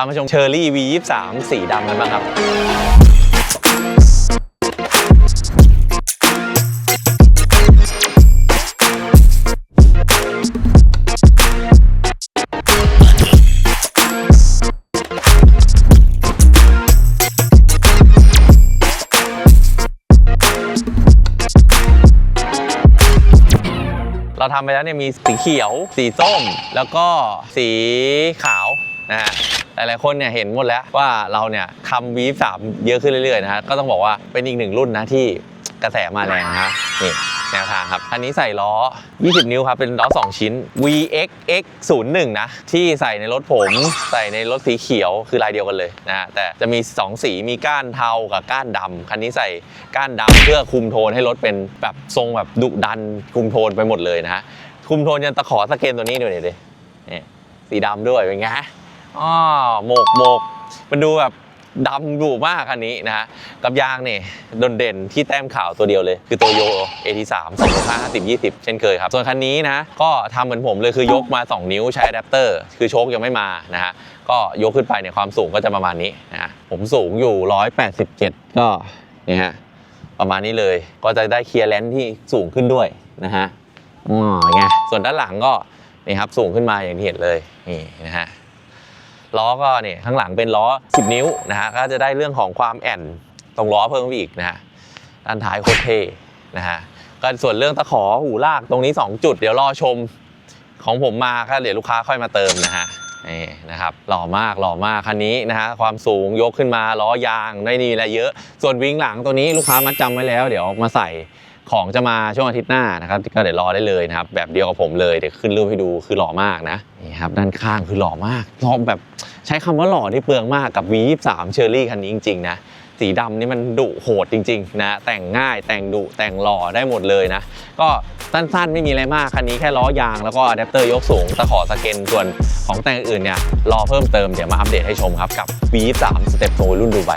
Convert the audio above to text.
ามาชมเชอร์รี่ V23 สีดำกันบ้างครับเราทำไปแล้วเนี่ยมีสีเขียว สีส้ม แล้วก็สีขาว นะฮะหลายๆคนเนี่ยเห็นหมดแล้วว่าเราเนี่ยทำวีสามเยอะขึ้นเรื่อยๆนะฮะก็ต้องบอกว่าเป็นอีกหนึ่งรุ่นนะที่กระแสมาแรงนะฮะนี่แนวทางครับ อันนี้ใส่ล้อ 20 นิ้วครับ เป็นล้อ 2 ชิ้น VXX 01 นะ ที่ใส่ในรถผม ใส่ในรถสีเขียว คือลายเดียวกันเลยนะฮะแต่จะมี 2 สี มีก้านเทา กับก้านดำคันนี้ใส่ก้านดำเพื่อคุมโทนให้รถเป็นแบบทรงแบบดุดัน คุมโทนไปหมดเลยนะ คุมโทนยันตะขอสเกนตัวนี้ดูดิดินี่สีดำด้วย เป็นไง อ๋อโหมกโหมกมันดูแบบดำดุมากคันนี้นะฮะกับยางเนี่ยโดนเด่นที่แต้มขาวตัวเดียวเลย คือตัวโย AT3 2 5 50 20 เช่นเคยครับ ส่วนคันนี้นะ ก็ทำเหมือนผมเลยคือยกมา 2 นิ้วใช้อะแดปเตอร์ คือโชคยังไม่มานะฮะก็ยกขึ้นไปเนี่ยความสูงก็จะประมาณนี้นะฮะผมสูงอยู่ 187 ก็เนี่ยฮะประมาณนี้เลยก็จะได้เคลียร์แลนที่สูงขึ้นด้วยนะฮะอ๋อไงส่วนด้านหลังก็นี่ครับสูงขึ้นมาอย่างที่เห็นเลยนี่นะฮะ ล้อก็เนี่ยข้างหลังเป็นล้อ 10 นิ้วนะฮะก็จะได้เรื่องของความแอนตรงล้อเพิ่มไปอีกนะฮะด้านท้ายโคตรเท่นะฮะก็ส่วนเรื่องตะขอหูลากตรงนี้ 2 จุด เดี๋ยวรอชมของผมมาก็เดี๋ยวลูกค้าค่อยมาเติมนะฮะนี่นะครับหล่อมากหล่อมากคันนี้นะฮะความสูงยกขึ้นมาล้อยางได้นี่และเยอะ ส่วนวิงหลังตัวนี้ลูกค้ามัดจำไว้แล้ว เดี๋ยวมาใส่ ของจะมาช่วงอาทิตย์หน้านะครับก็เดี๋ยวรอได้เลยนะครับแบบเดียวกับผมเลยเดี๋ยวขึ้นรูปให้ดูคือหล่อมากนะนี่ครับด้านข้างคือหล่อมากหล่อแบบใช้คำว่าหล่อที่เปลืองมากกับ V23 เชอร์รี่คันนี้จริงๆนะสีดำนี่มันดุโหดจริงๆนะแต่งง่ายแต่งดุแต่งหล่อได้หมดเลยนะก็สั้นๆ ไม่มีอะไรมากคันนี้แค่ล้อยางแล้วก็อะแดปเตอร์ยกสูงตะขอสเกนส่วนของแต่งอื่นเนี่ยรอเพิ่มเติมเดี๋ยวมาอัปเดตให้ชมครับกับ V23 สเต็ปโซรุ่นดูไบ